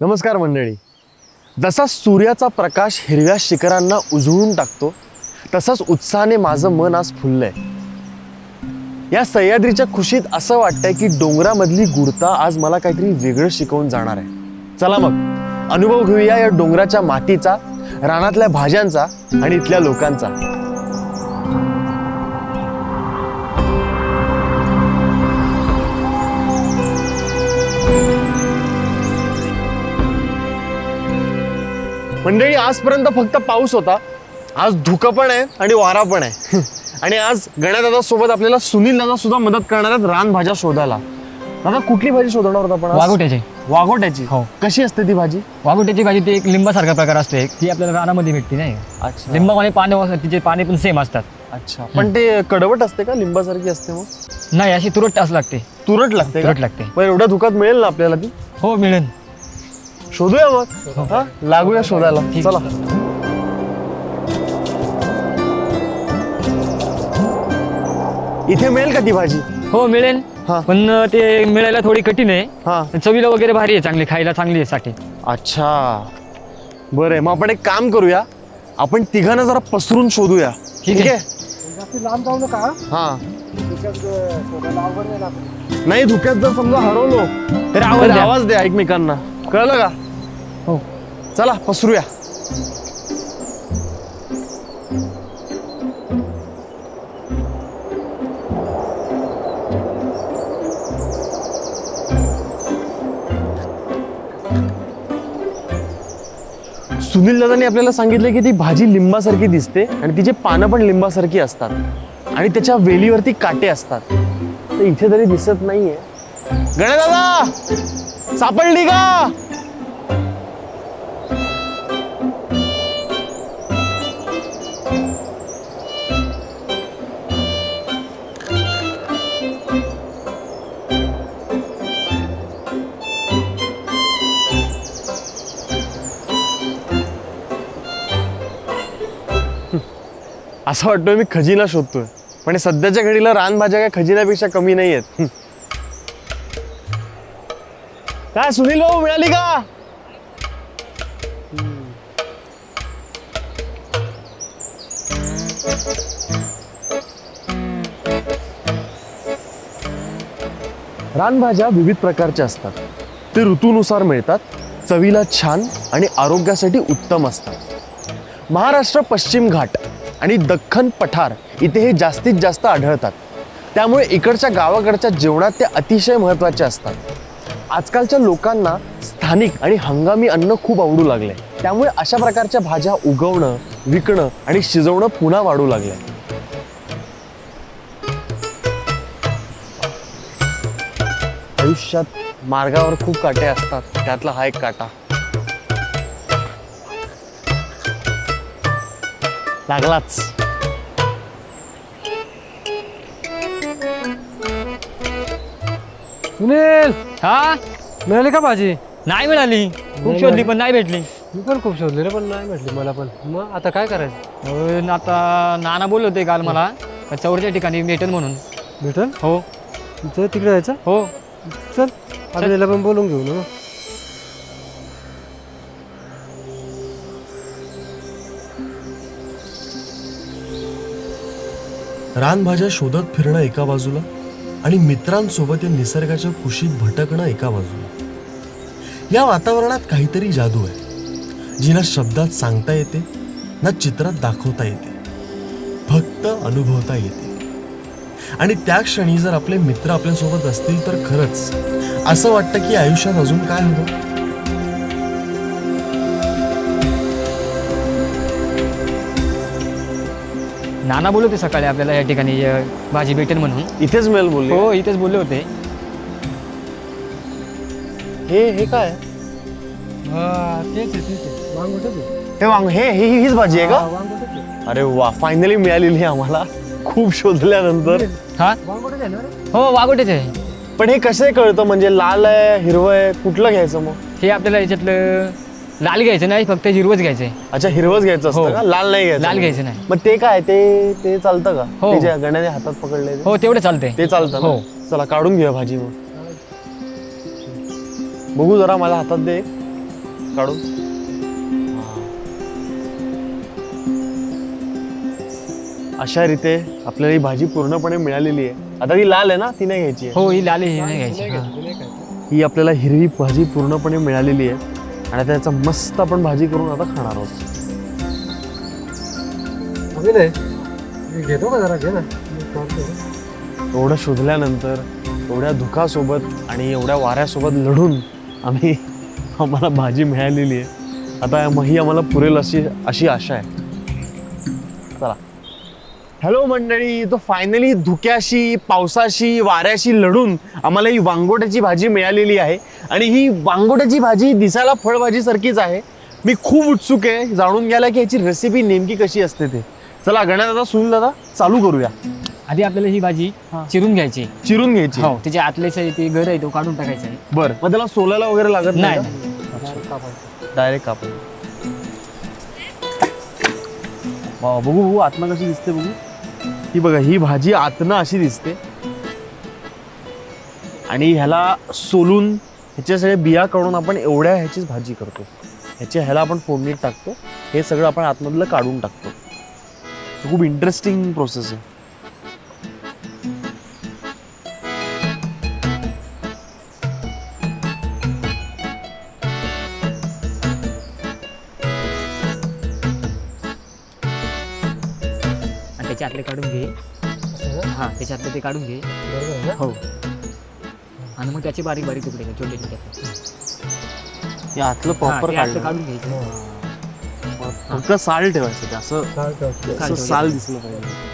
नमस्कार मंडळी. जसा सूर्याचा प्रकाश हिरव्या शिखरांना उजळून टाकतो तसंच उत्साहाने माझं मन आज फुललंय. या सह्याद्रीच्या खुशीत असं वाटतंय की डोंगरामधली गुढता आज मला काहीतरी वेगळं शिकवून जाणार आहे. चला मग अनुभव घेऊया या डोंगराच्या मातीचा रानातल्या भाज्यांचा आणि इथल्या लोकांचा. मंडळी आजपर्यंत फक्त पाऊस होता. आज धुकं पण आहे आणि वारा पण आहे. आणि आज गण्यादादा सोबत आपल्याला सुनील दादा सुद्धा मदत करणार आहेत रानभाज्या शोधायला. दादा कुठली भाजी शोधणार होता आपण आज? वाघोट्याची. वाघोट्याची. हो. कशी असते ती भाजी? वाघोट्याची भाजी ती एक लिंबासारखा प्रकार असतो. एक ती आपल्याला रानामध्ये भेटते नाही. अच्छा. लिंबा आणि पाणी असतात, तिचे पाणी पण सेम असतात. अच्छा. पण ते कडवट असते का? लिंबासारखी असते मग? नाही अशी तुरट टास लागते. तुरट लागते का? तुरट लागते. एवढ्या धुकात मिळेल ना आपल्याला ती? हो मिळेल. शोधूया मग. हा? लागूया शोधायला. ठीक. चला. इथे मिळेल का ती भाजी? हो मिळेल. हा. पण ते मिळायला थोडी कठीण आहे. हा. चवीला वगैरे भारी आहे चांगली खायला चांगली आहे साठी. अच्छा. बरं आहे मग आपण एक काम करूया. आपण तिघांना जरा पसरून शोधूया. ठीक आहे. लांब जाऊ नका हा. त्याच्यात शोधायला अवघड नाही लागत. नाही धुक्यात जर समजा हरवलो तर आवाज तर द्या. आवाज द्या एकमेकांना. कळलं का? हो. चला पसरूया. सुनील दादांनी आपल्याला सांगितलं की ती भाजी लिंबासारखी दिसते आणि तिचे पानं पण लिंबासारखी असतात आणि त्याच्या वेलीवरती काटे असतात. तर इथे तरी दिसत नाहीये. गणे दादा! सापडली का? असं वाटतोय मी खजिना शोधतोय. पण सध्याच्या घडीला रानभाज्या काय खजिन्यापेक्षा कमी नाही आहेत काय सुनील भाऊ मिळाली का? रानभाज्या विविध प्रकारच्या असतात. ते ऋतूनुसार मिळतात चवीला छान आणि आरोग्यासाठी उत्तम असतात. महाराष्ट्र पश्चिम घाट आणि दख्खन पठार इथे हे जास्तीत जास्त आढळतात. त्यामुळे इकडच्या गावाकडच्या जेवणात ते अतिशय महत्त्वाचे असतात. आजकालच्या लोकांना स्थानिक आणि हंगामी अन्न खूप आवडू लागले. त्यामुळे अशा प्रकारच्या भाज्या उगवणं विकणं आणि शिजवणं पुन्हा वाढू लागले. आयुष्यात मार्गावर खूप काटे असतात त्यातला हा एक काटा. लागलाच. सुनील! हा? मिळाली का भाजी? नाही मिळाली. खूप शोधली. पण नाही भेटली. मी पण खूप शोधले रे पण नाही भेटली मला पण. मग आता काय करायचं? आता नाना बोलले होते काल मला का चौरच्या ठिकाणी भेटेल म्हणून. भेटल? हो. तिथं तिकडे जायचं? हो. चल आपल्याला पण बोलून घेऊ ना. रानभाज्या शोधत फिरणं एका बाजूला आणि मित्रांसोबत या निसर्गाच्या कुशीत भटकणं एका बाजूला. या वातावरणात काहीतरी जादू आहे जी ना शब्दात सांगता येते ना चित्रात दाखवता येते. फक्त अनुभवता येते. आणि त्या क्षणी जर आपले मित्र आपल्यासोबत असतील तर खरंच असं वाटतं की आयुष्यात अजून काय हवं नाना बोलले होते सकाळी आपल्याला या ठिकाणी अ, भाजी भेटेल म्हणून. इथेच मिळेल बोलले हो इथेच बोलले होते. हे हे काय? हा वांगोटच हे वांग हे ही हीच भाजी आहे हा, का वांगोटच अरे वा फायनली मिळालेली आहे आम्हाला. खूप शोधल्यानंतर. हा? वांगोटच? हो वाघोटेच आहे. पण हे कसं कळतं? म्हणजे लाल आहे हिरवं आहे कुठलं घ्यायचं मग? हे आपल्याला याच्यातलं लाल घ्यायचं नाही फक्त हिरवच घ्यायचंय अच्छा हिरवंच घ्यायचं असतं हो. का? लाल नाही घ्यायचं लाल घ्यायचं नाही. मग ते काय ते ते चालतं का? हो. ते जे गण्याने हातात पकडले ते? हो तेवढं चालतंय. ते चालतं ना? हो. चला काढून घेऊया भाजी मग. बघू जरा मला हातात दे काढून. अशा रीते आपल्याला ही भाजी पूर्णपणे मिळालेली आहे. आता ती लाल आहे ना? ती नाही घ्यायची आहे. हो ही लाली ही नाही घ्यायची. हा. ही आपल्याला हिरवी भाजी पूर्णपणे मिळालेली आहे. आणि त्याचा मस्त आपण भाजी करून आता खाणार आहोत. मी घेतो का जरा? घे ना. एवढं शोधल्यानंतर एवढ्या धुकासोबत आणि एवढ्या वाऱ्यासोबत लढून आम्ही आम्हाला भाजी मिळालेली आहे. आता मग ही आम्हाला पुरेल अशी अशी आशा आहे. चला. हॅलो मंडळी तो फायनली धुक्याशी पावसाशी वाऱ्याशी लढून आम्हाला ही वांगोट्याची भाजी मिळालेली आहे. आणि ही वांगोट्याची भाजी दिसायला फळभाजीसारखीच आहे. मी खूप उत्सुक आहे. जाणून घ्यायला की याची रेसिपी नेमकी कशी असते ते. चला गण्यात दादा सुनील दादा चालू करूया. आधी आपल्याला ही भाजी चिरून घ्यायची. चिरून घ्यायची. हो त्याचे आतले जे ते घर आहे तो काढून टाकायचा आहे. बर मग त्याला सोलायला वगैरे लागत नाही डायरेक्ट कापून. वा, बघू बघू आत्मा कशी दिसते बघू. ही बघा ही भाजी आतनं अशी दिसते. आणि ह्याला सोलून ह्याच्या सगळ्या बिया काढून आपण एवढ्या ह्याचीच भाजी करतो. ह्याच्या ह्याला आपण फोडणीत टाकतो. हे सगळं आपण आतमधलं काढून टाकतो. खूप इंटरेस्टिंग प्रोसेस आहे. असं ना? त्याचे आतले ते काढून घे? हो. आणि मग त्याचे बारीक बारीक तुकडे छोटे छोटे. आतलं प्रॉपर काढून घ्यायचं. फक्त साल ठेवायचं ते असं. साल दिसलं पाहिजे.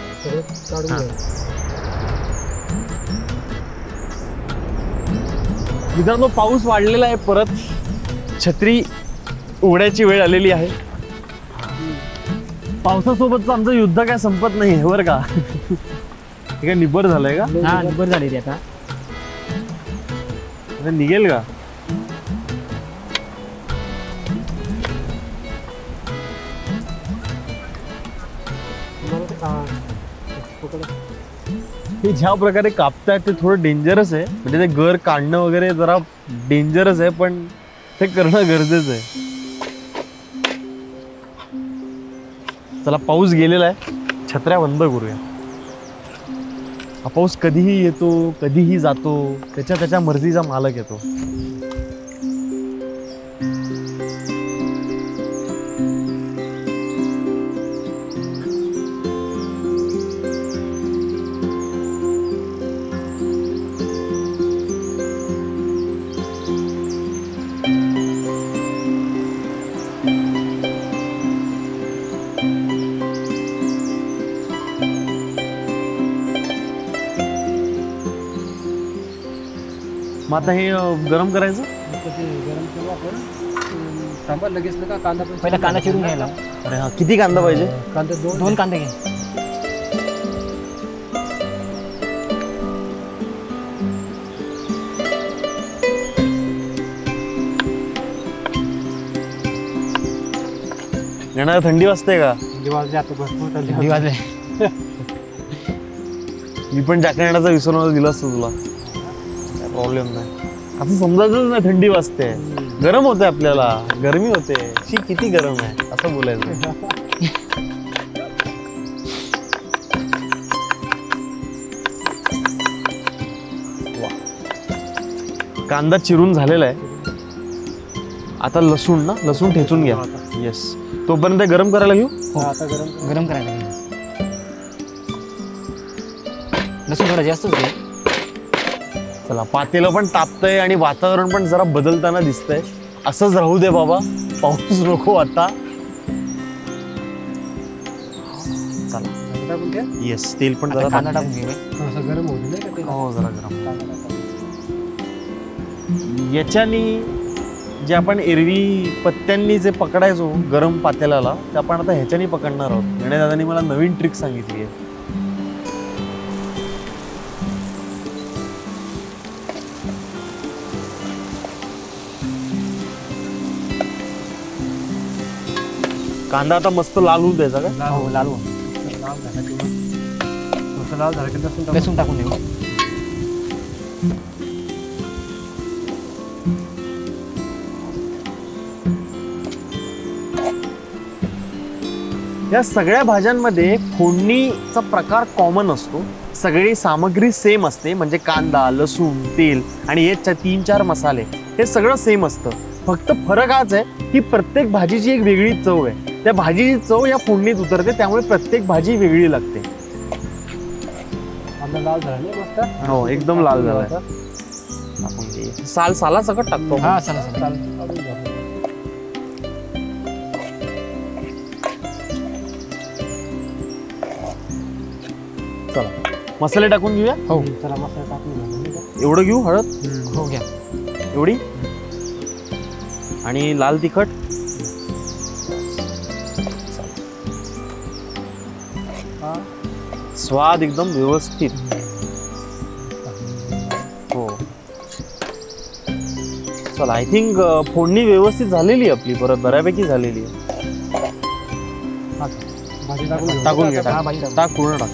मित्रांनो पाऊस वाढलेला आहे परत छत्री उघड्याची वेळ आलेली आहे. पावसासोबतचं आमचं युद्ध काय संपत नाही बरं का? हे काय निबर झालंय का? हा बरं झाले ते आता. आता निघेल का. हे ज्या प्रकारे कापतायत ते थोडं डेंजरस आहे. म्हणजे ते घर काढणं वगैरे जरा डेंजरस आहे पण ते करणं गरजेचं आहे. चला पाऊस गेलेला आहे. छत्र्या बंद करूया. हा पाऊस कधीही येतो कधीही जातो त्याच्या त्याच्या मर्जीचा मालक येतो. मग आता हे अं, गरम करायचं? ते गरम केलं आपण अं, थांबा लगेच नका कांदा पण पहिला कांदा चिरून घ्यायला. अरे हा किती कांदा पाहिजे? कांदा दोन. दोन कांदे घे. येणार थंडी वाजते का? आता भरपूर थंडी वाजले. मी पण जॅकेटाचा विसरून दिलं असतं तुला. प्रॉब्लेम नाही. असं समजायचंच नाही थंडी वाजते. गरम होते आपल्याला. गरमी होते. शी किती गरम आहे. असं बोलायचं. कांदा चिरून झालेला आहे. आता लसूण ना? लसूण ठेचून घ्या. येस तोपर्यंत ते गरम करायला घेऊ? हा, आता गरम गरम करायला. लसूण थोडा जास्तच घे चला पातेलं पण तापतंय आणि वातावरण पण जरा बदलताना दिसतंय असंच राहू दे बाबा पाऊस नको आता चला टाकून येस तेल पण आता जरा कांदा तापतंय. टाकून घे रे. थोडंसं गरम होऊ दे नाही का ते हो जरा गरम कांदा. याच्यानी जे आपण एरवी पत्त्यांनी जे पकडायचो गरम पातेल्याला ते आपण आता ह्याच्यानी पकडणार आहोत गणेश दादानी मला नवीन ट्रिक सांगितली आहे कांदा आता मस्त लाल होऊन द्यायचा का? हो लाल होऊन. टाकून- देऊ. या सगळ्या भाज्यांमध्ये फोडणीचा प्रकार कॉमन असतो. सगळी सामग्री सेम असते. म्हणजे कांदा लसूण तेल आणि हे तीन चार मसाले. हे सगळं सेम असतं. फक्त फरक हाच आहे की प्रत्येक भाजीची एक वेगळी चव आहे. त्या भाजीची चव या फोडणीत उतरते त्यामुळे प्रत्येक भाजी वेगळी लागते. आपला लाल झाला नाही मस्त? हो एकदम लाल आपण हे साल साला सकट टाकतो. हा चला चला चाल काढून घ्या. चला. मसाले टाकून घेऊया? हो. चला मसाला टाकून घ्या. नाही का? एवढं घेऊ हळद? हो घ्या. एवढी? आणि लाल तिखट? स्वाद एकदम व्यवस्थित. हो. चला आय थिंक फोडणी व्यवस्थित झालेली आहे आपली परत बऱ्यापैकी झालेली आहे. घे टाक. टाकून. टाक पूर्ण टाक.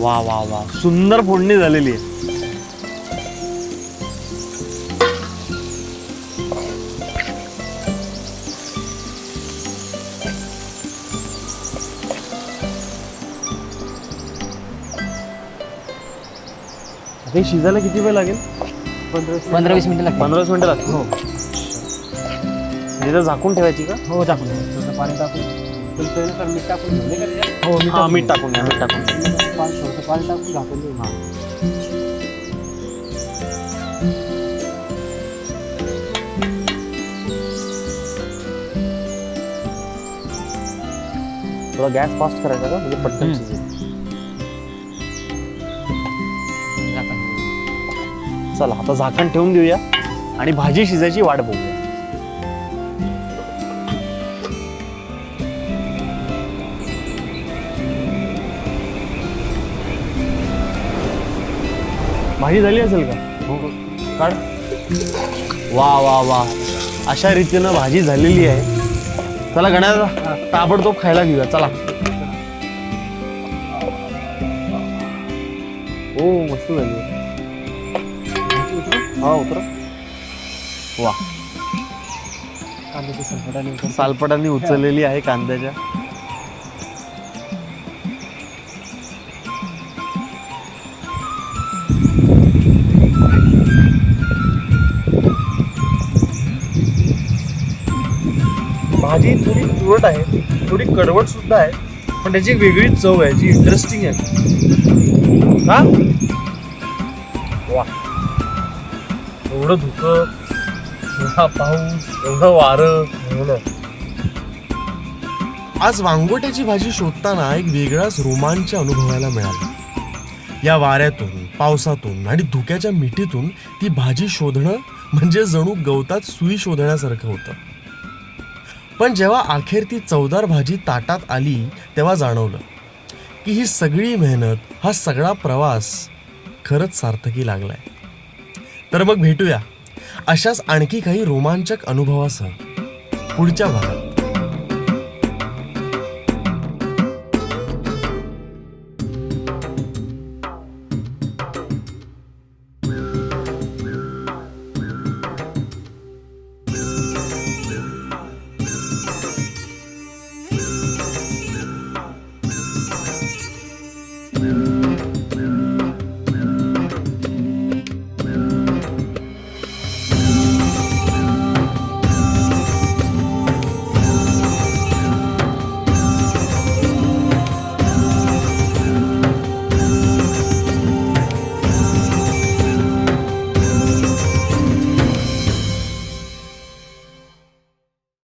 वा वा वा. सुंदर फोडणी झालेली आहे. हे शिजायला किती वेळ लागेल पंधरा वीस पंधरा वीस मिनिटं लागतील पंधरा वीस मिनिटं लागतील हो तिथं झाकून ठेवायची का हो टाकून द्या. थोडंसं पाणी टाकून चवीनुसार मीठ टाकून घेऊ. नाही का त्याच्यात? हो मी हा मीठ टाकून घ्या मीठ टाकून घ्या. पाणी थोडंसं पाणी टाकून झाकून देऊ हा थोडा गॅस फास्ट करायचा का म्हणजे पटकन हम्म. शिजेल चला आता झाकण ठेवून देऊया आणि भाजी शिजायची वाट बघूया. भाजी झाली असेल का? हो. काढ. वा वा वा. अशा रीतीनं भाजी झालेली आहे. चला गण्याचा ताबडतोब खायला घेऊया. चला. ओ मस्त झाली. हा उतर वा. कांद्याची सालपटाने उतर. सालपटांनी उचललेली आहे कांद्याच्या. भाजी थोडी तुरट आहे थोडी कडवट सुद्धा आहे पण त्याची एक वेगळी चव आहे जी इंटरेस्टिंग आहे. हा? एवढं धुकं एवढा पाऊस एवढं वारं एवढं. आज वांगोट्याची भाजी शोधताना एक वेगळाच रोमांच अनुभवायला मिळाला. या वाऱ्यातून पावसातून आणि धुक्याच्या मिठीतून ती भाजी शोधणं म्हणजे जणू गवतात सुई शोधण्यासारखं होतं. पण जेव्हा अखेर ती चवदार भाजी ताटात आली तेव्हा जाणवलं की ही सगळी मेहनत हा सगळा प्रवास खरंच सार्थकी लागलाय. तर मग भेटूया. अशाच आणखी काही रोमांचक अनुभवासह पुढच्या भागात.